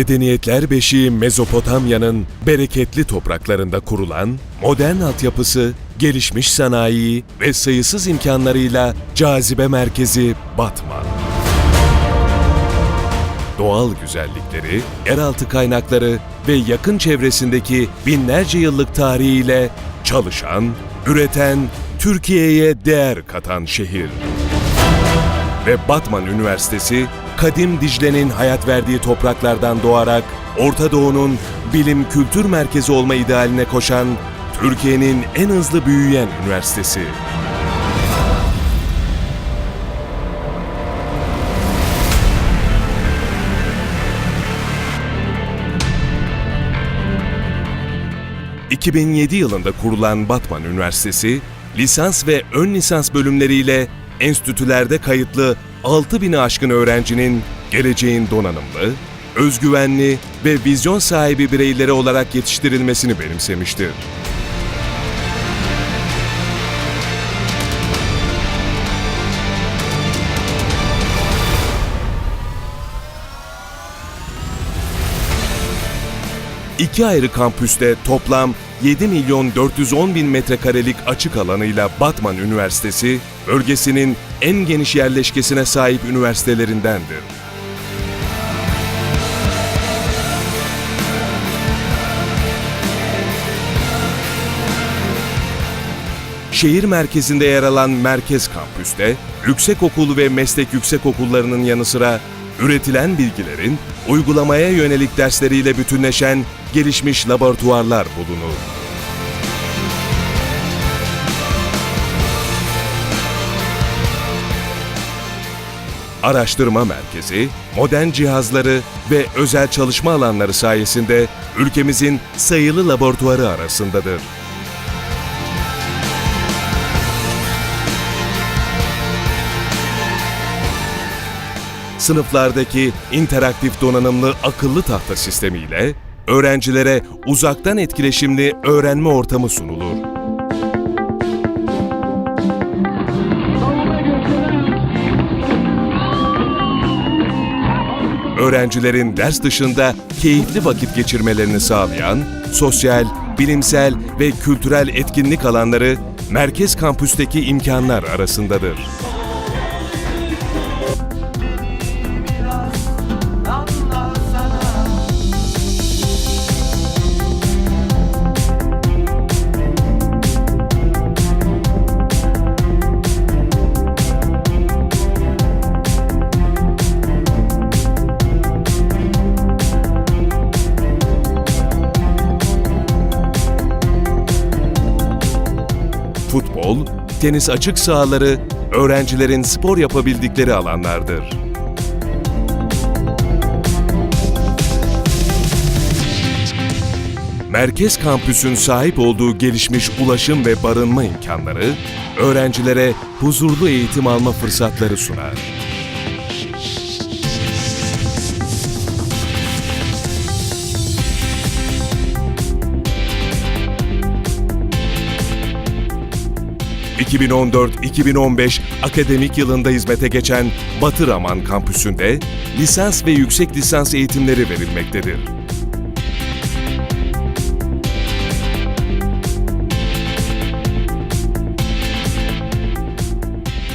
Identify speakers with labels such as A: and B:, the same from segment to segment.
A: Medeniyetler beşiği Mezopotamya'nın bereketli topraklarında kurulan, modern altyapısı, gelişmiş sanayi ve sayısız imkanlarıyla cazibe merkezi Batman. Doğal güzellikleri, yeraltı kaynakları ve yakın çevresindeki binlerce yıllık tarihiyle çalışan, üreten, Türkiye'ye değer katan şehir. Ve Batman Üniversitesi, kadim Dicle'nin hayat verdiği topraklardan doğarak Orta Doğu'nun bilim kültür merkezi olma idealine koşan Türkiye'nin en hızlı büyüyen üniversitesi. ...2007 yılında kurulan Batman Üniversitesi, lisans ve ön lisans bölümleriyle enstitülerde kayıtlı 6000'i aşkın öğrencinin geleceğin donanımlı, özgüvenli ve vizyon sahibi bireyleri olarak yetiştirilmesini benimsemiştir. İki ayrı kampüste toplam 7 milyon 410 bin metrekarelik açık alanıyla Batman Üniversitesi, bölgesinin en geniş yerleşkesine sahip üniversitelerindendir. Şehir merkezinde yer alan Merkez Kampüs'te, yüksekokul ve meslek yüksekokullarının yanı sıra üretilen bilgilerin uygulamaya yönelik dersleriyle bütünleşen gelişmiş laboratuvarlar bulunur. Araştırma merkezi, modern cihazları ve özel çalışma alanları sayesinde ülkemizin sayılı laboratuvarı arasındadır. sınıflardaki interaktif donanımlı akıllı tahta sistemiyle öğrencilere uzaktan etkileşimli öğrenme ortamı sunulur. Öğrencilerin ders dışında keyifli vakit geçirmelerini sağlayan sosyal, bilimsel ve kültürel etkinlik alanları merkez kampüsteki imkanlar arasındadır. Futbol, tenis açık sahaları öğrencilerin spor yapabildikleri alanlardır. Merkez kampüsün sahip olduğu gelişmiş ulaşım ve barınma imkanları öğrencilere huzurlu eğitim alma fırsatları sunar. ...2014-2015 akademik yılında hizmete geçen Batı Raman kampüsünde lisans ve yüksek lisans eğitimleri verilmektedir.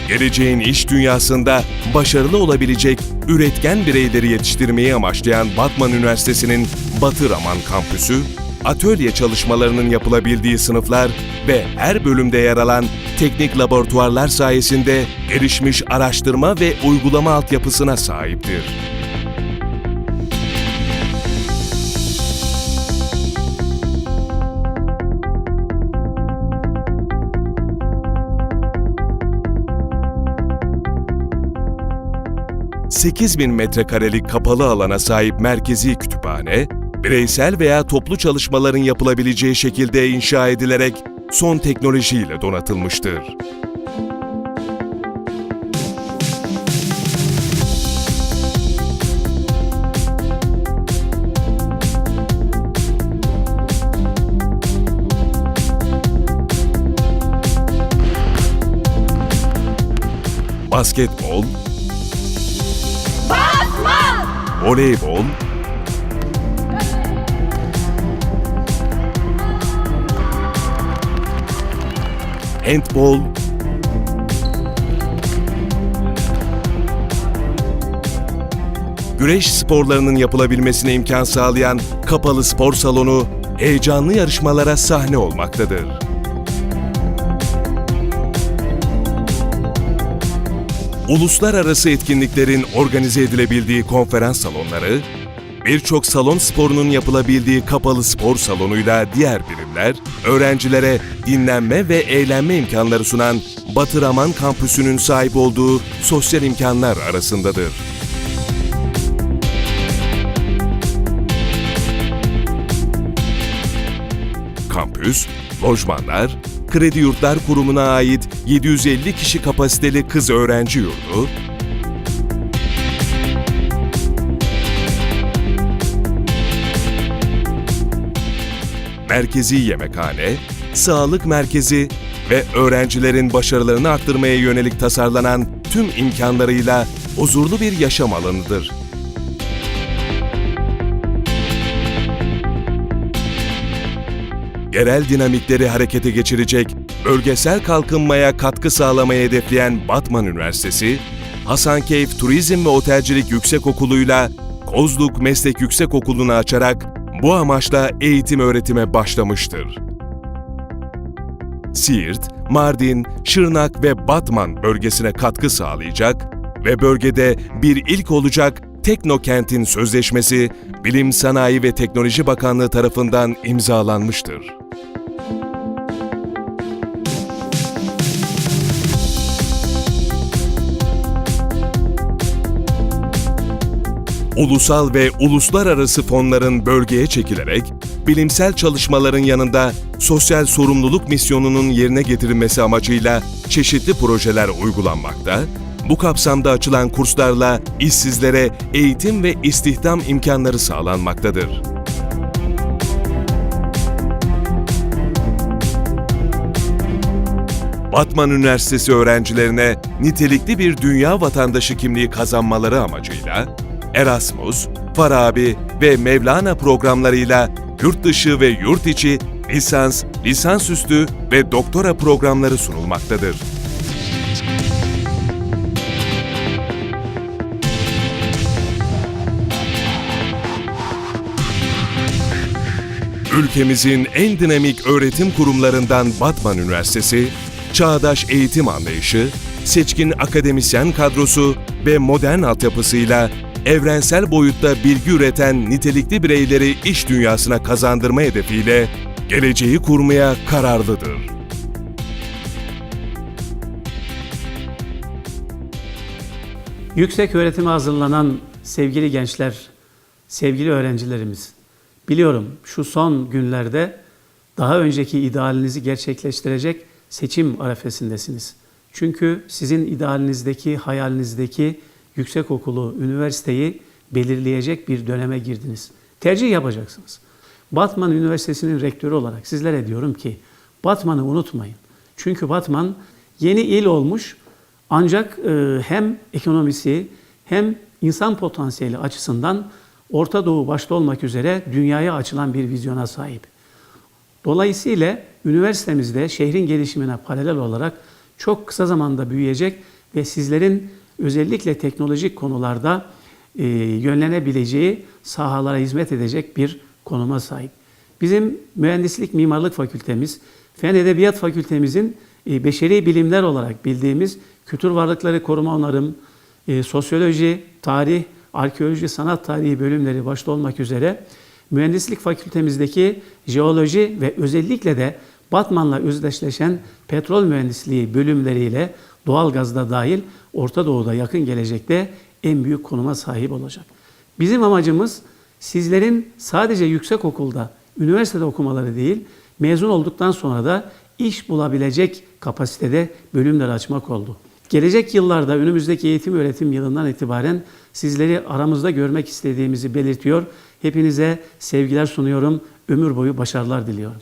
A: Geleceğin iş dünyasında başarılı olabilecek üretken bireyleri yetiştirmeyi amaçlayan Batman Üniversitesi'nin Batı Raman kampüsü, atölye çalışmalarının yapılabildiği sınıflar ve her bölümde yer alan teknik laboratuvarlar sayesinde gelişmiş araştırma ve uygulama altyapısına sahiptir. ...8000 metrekarelik kapalı alana sahip merkezi kütüphane, bireysel veya toplu çalışmaların yapılabileceği şekilde inşa edilerek son teknolojiyle donatılmıştır. Basketbol,
B: Batman!
A: voleybol, handbol, güreş sporlarının yapılabilmesine imkan sağlayan kapalı spor salonu heyecanlı yarışmalara sahne olmaktadır. Uluslararası etkinliklerin organize edilebildiği konferans salonları, birçok salon sporunun yapılabildiği kapalı spor salonuyla diğer birimler, öğrencilere dinlenme ve eğlenme imkanları sunan Batı Raman Kampüsü'nün sahip olduğu sosyal imkanlar arasındadır. Kampüs, lojmanlar, Kredi Yurtlar Kurumu'na ait 750 kişi kapasiteli kız öğrenci yurdu, merkezi yemekhane, sağlık merkezi ve öğrencilerin başarılarını arttırmaya yönelik tasarlanan tüm imkanlarıyla huzurlu bir yaşam alanıdır. Yerel dinamikleri harekete geçirecek, bölgesel kalkınmaya katkı sağlamayı hedefleyen Batman Üniversitesi, Hasankeyf Turizm ve Otelcilik Yüksekokulu'yla Kozluk Meslek Yüksekokulu'nu açarak bu amaçla eğitim öğretime başlamıştır. Siirt, Mardin, Şırnak ve Batman bölgesine katkı sağlayacak ve bölgede bir ilk olacak Teknokent'in sözleşmesi Bilim, Sanayi ve Teknoloji Bakanlığı tarafından imzalanmıştır. Ulusal ve uluslararası fonların bölgeye çekilerek bilimsel çalışmaların yanında sosyal sorumluluk misyonunun yerine getirilmesi amacıyla çeşitli projeler uygulanmakta, bu kapsamda açılan kurslarla işsizlere eğitim ve istihdam imkanları sağlanmaktadır. Batman Üniversitesi öğrencilerine nitelikli bir dünya vatandaşı kimliği kazanmaları amacıyla Erasmus, Farabi ve Mevlana programlarıyla yurt dışı ve yurt içi lisans, lisansüstü ve doktora programları sunulmaktadır. Ülkemizin en dinamik öğretim kurumlarından Batman Üniversitesi, çağdaş eğitim anlayışı, seçkin akademisyen kadrosu ve modern altyapısıyla evrensel boyutta bilgi üreten nitelikli bireyleri iş dünyasına kazandırma hedefiyle geleceği kurmaya kararlıdır.
B: Yüksek öğretime hazırlanan sevgili gençler, sevgili öğrencilerimiz, biliyorum şu son günlerde daha önceki idealinizi gerçekleştirecek seçim arefesindesiniz. Çünkü sizin idealinizdeki, hayalinizdeki yüksek okulu, üniversiteyi belirleyecek bir döneme girdiniz. Tercih yapacaksınız. Batman Üniversitesi'nin rektörü olarak sizlere diyorum ki Batman'ı unutmayın. Çünkü Batman yeni il olmuş ancak e, hem ekonomisi hem insan potansiyeli açısından Orta Doğu başta olmak üzere dünyaya açılan bir vizyona sahip. Dolayısıyla üniversitemizde şehrin gelişimine paralel olarak çok kısa zamanda büyüyecek ve sizlerin özellikle teknolojik konularda e, yönlenebileceği sahalara hizmet edecek bir konuma sahip. Bizim mühendislik mimarlık fakültemiz, fen edebiyat fakültemizin e, beşeri bilimler olarak bildiğimiz kültür varlıkları koruma onarım, e, sosyoloji, tarih, arkeoloji, sanat tarihi bölümleri başta olmak üzere mühendislik fakültemizdeki jeoloji ve özellikle de Batman'la özdeşleşen petrol mühendisliği bölümleriyle doğalgazda dahil Orta Doğu'da yakın gelecekte en büyük konuma sahip olacak. Bizim amacımız sizlerin sadece yüksek okulda, üniversitede okumaları değil, mezun olduktan sonra da iş bulabilecek kapasitede bölümler açmak oldu. Gelecek yıllarda önümüzdeki eğitim öğretim yılından itibaren sizleri aramızda görmek istediğimizi belirtiyor. Hepinize sevgiler sunuyorum. Ömür boyu başarılar diliyorum.